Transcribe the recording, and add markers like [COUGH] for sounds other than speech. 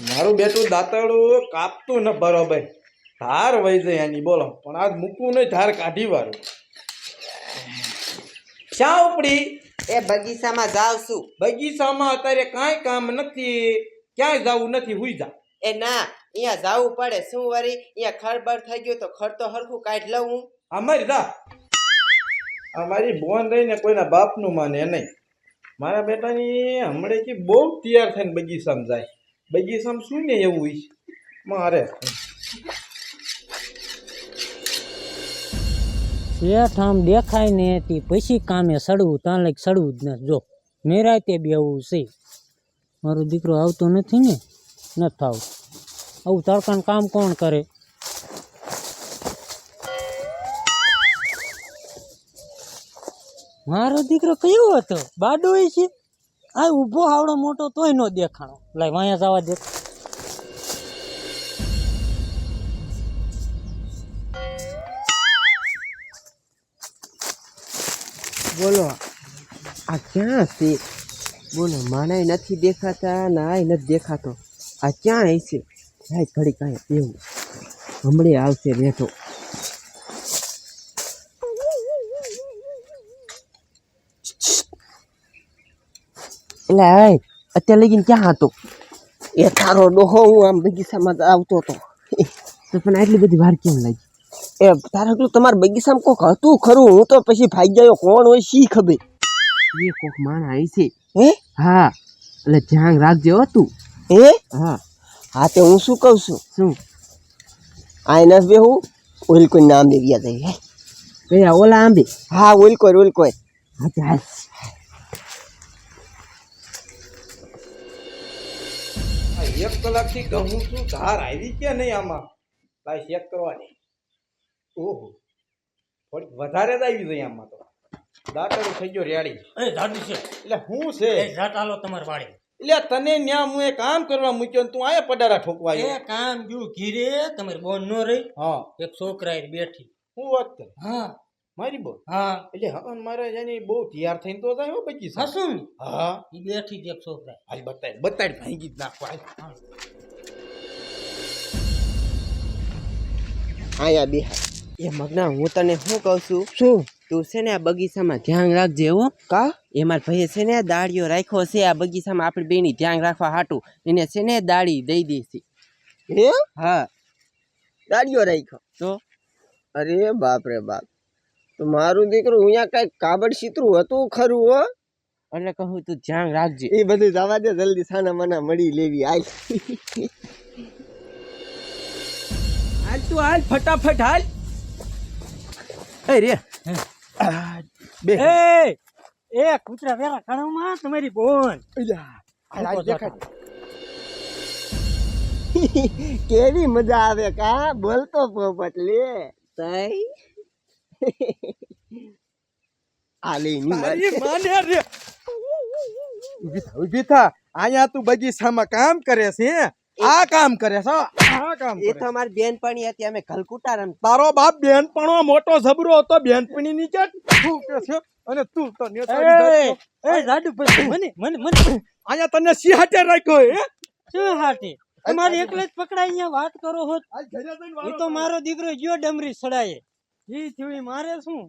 મારું બેટું દાંતડું કાપતું ન બરોબર ધાર વહી જાય એની બોલો. પણ આજ મૂકવું નહીં ધાર કાઢી વાળું શા ઉપડી? એ બગીચામાં જાવ છું. બગીચામાં અત્યારે કાંઈ કામ નથી. ક્યાંય જવું નથી હુઈ જા. એ ના અહીંયા જાવું પડે. શું વરી? અહીંયા ખરબર થઈ ગયો તો ખર તો હરખું કાઢ લઉં હું. અમારી જા. અમારી બોન રહીને કોઈના બાપનું માને નહીં. મારા બેટાની હમણાંથી બહુ તૈયાર થઈને બગીચામાં જાય. બગીચામાં શું ને એવું હોય મારે. શેઠ આમ દેખાય ને તે પછી કામે સડવું ત્યાં લઈ સડવું જ ન. જો, નિરાતે બેવું છે. મારો દીકરો આવતો નથી ને, નથી આવતો. આવું તડકાનું કામ કોણ કરે? મારો દીકરો કયો હતો? બાડો છે? આ ઊભો આવડો મોટો તોય નો દેખાણો. લાય વાયા જવા દે. બોલો, આ ક્યાં છે? બોલો, મને નથી દેખાતા નાય નથી દેખાતો. આ ક્યાં ભાઈ ઘડી કાંઈ એવું હમણે આવશે બેઠો. એટલે આય અત્યારે લગીને ક્યાં હતો એ તારો ડોહો હું આમ બગીચામાં આવતો હતો તો પણ આટલી બધી વાર કેમ લાગી એ તારે પેલું તમારા બગીચામાં કોક હતું ખરું હું તો પછી ભાઈ ગયો કોણ હોય શી ખબર એ કોક માણ આવી છે હે હા એટલે ધ્યાન રાખજે હતું તું હે હા હા તે હું શું કહું છું શું આઈનસ બે હું ઓલ કોઈ નામ બે વ્યા જાય હે ઓલા આંબે હા ઓલ કોઈ ઓલ કોઈ હા એક કલાકથી કહું છું ધાર આવી કે નહીં આમાં. લાઈ ચેક કરવાની. ઓહો. થોડીક વધારે જ આવી જોઈએ આમાં તો. દાતર થઈ ગયો રેડી. એ દાદી છે. એટલે શું છે? એ આલો તમારે વાળી. એટલે તને ન્યા હું એ કામ કરવા મૂક્યો તું આયા પડારા ઠોકવા એ કામ જો ઘીરે તમારી બોન નો રહી. હા. એક છોકરા બેઠી. હું વાત કર? હા. મારી બોલ. હા. એટલે હવન મહારાજ એની બહુ તૈયાર થઈને તો જાય હો બચી હસું? હા. એ બેઠી જ એક છોકરા હાલ બતાડ બતાડ ભાંગી જ નાખો હાલ. આયા બિહાર. એ મગના હું તને શું કહું છું? શું? તું છે ને આ બગીચામાં ધ્યાન રાખજે હો. કા? એ મારા ભાઈએ છે ને દાળીઓ રાખ્યો છે આ બગીચામાં આપણે બેની ધ્યાન રાખવા હાટું. એને છે ને દાળી દઈ દેશે હે હા. દાળીઓ રાખ્યો? તો? અરે બાપ રે બાપ. તો મારું દીકરું અહીંયા કઈ કાબડ સીતરું હતું ખરું હો? એટલે કહું તું ધ્યાન રાખજે. એ બધું જવા દે જલ્દી સાના માના મળી લેવી આલ હાલ તું હાલ ફટાફટ હાલ. એ રે. બે. એ એ કૂતરા વેલા કણોમાં તમારી બોન. [LAUGHS] કેવી મજા આવે કા? બોલતો પોપટ લે તઈ આલી ની તારી માને રે ઊભી થા ઊભી તું બગીચામાં કામ કરે છે આ કામ કરે છે આ કામ એ તો અમારી બેનપણી હતી અમે કલકુટા રમ તારો બાપ બેનપણો મોટો જબરો હતો બેનપણી ની કે તું છે? અને તું તો નેતાની એ પછી. મને મને મને. અહીંયા તને સિંહાટે રાખ્યો હે? શું હાટી તમારે એકલે જ પકડાય અહીંયા વાત કરો હો આજ ઘરે જઈને એ તો મારો દીકરો ગયો ડમરી સડાય. ઈ થયું મારે શું?